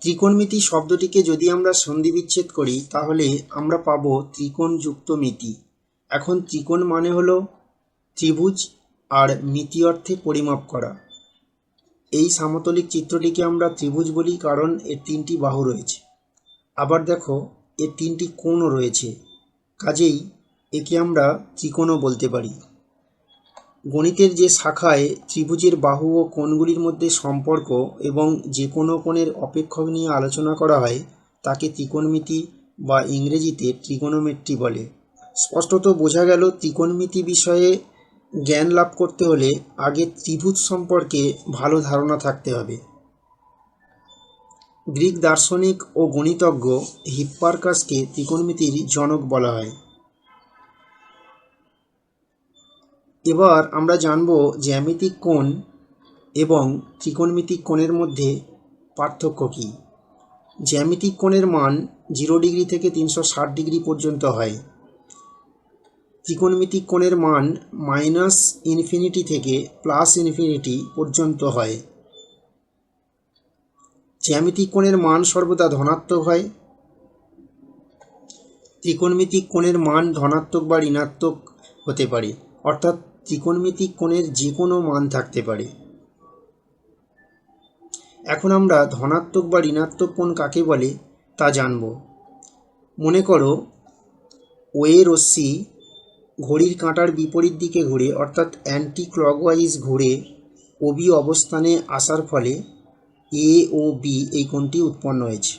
ত্রিকোণমিতি শব্দটিকে যদি আমরা সন্ধিবিচ্ছেদ করি, তাহলে আমরা পাবো ত্রিকোণযুক্ত মিতি। এখন ত্রিকোণ মানে হলো ত্রিভুজ আর মিতি অর্থে পরিমাপ করা। এই সামতলিক চিত্রটিকে আমরা ত্রিভুজ বলি কারণ এর তিনটি বাহু রয়েছে। আবার দেখো, এর তিনটি কোণও রয়েছে। কাজেই একে আমরা ত্রিকোণও বলতে পারি। গণিতের যে শাখায় ত্রিভুজের বাহু ও কোণগুলির মধ্যে সম্পর্ক এবং যে কোনো কোণের অপেক্ষক নিয়ে আলোচনা করা হয়, তাকে ত্রিকোণমিতি বা ইংরেজিতে ট্রিগোনোমেট্রি বলে। স্পষ্টত বোঝা গেল, ত্রিকোণমিতি বিষয়ে জ্ঞান লাভ করতে হলে আগে ত্রিভুজ সম্পর্কে ভালো ধারণা থাকতে হবে। গ্রিক দার্শনিক ও গণিতজ্ঞ হিপ্পারকাসকে ত্রিকোণমিতির জনক বলা হয়। এবার আমরা জানব জ্যামিতিক কোণ এবং ত্রিকোণমিতিক কোণের মধ্যে পার্থক্য কী। জ্যামিতিক কোণের মান জিরো ডিগ্রি থেকে তিনশো ষাট ডিগ্রি পর্যন্ত হয়। ত্রিকোণমিতিক কোণের মান মাইনাস ইনফিনিটি থেকে প্লাস ইনফিনিটি পর্যন্ত হয়। জ্যামিতিক কোণের মান সর্বদা ধনাত্মক হয়। ত্রিকোণমিতিক কোণের মান ধনাত্মক বা ঋণাত্মক হতে পারে। অর্থাৎ ত্রিকোণমিতিক কোণের যে কোনো মান থাকতে পারে। এখন আমরা ধনাত্মক বা ঋণাত্মক কোণ কাকে বলে তা জানব। মনে করো ওয়ে রশ্মি ঘড়ির কাঁটার বিপরীত দিকে ঘুরে, অর্থাৎ অ্যান্টি ক্লকওয়াইজ ঘুরে ওবি অবস্থানে আসার ফলে এ ও বি এই কোণটি উৎপন্ন হয়েছে।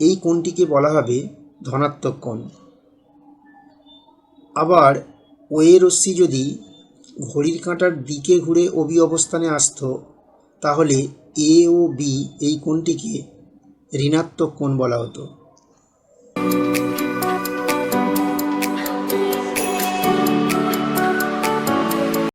এই কোণটিকে বলা হবে ধনাত্মক কোণ। আবার ওয়ে রশ্মি যদি ঘড়ির কাঁটার দিকে ঘুরে ওবি অবস্থানে আসত, তাহলে এ ও বি এই কোণটিকে ঋণাত্মক কোণ বলা হতো।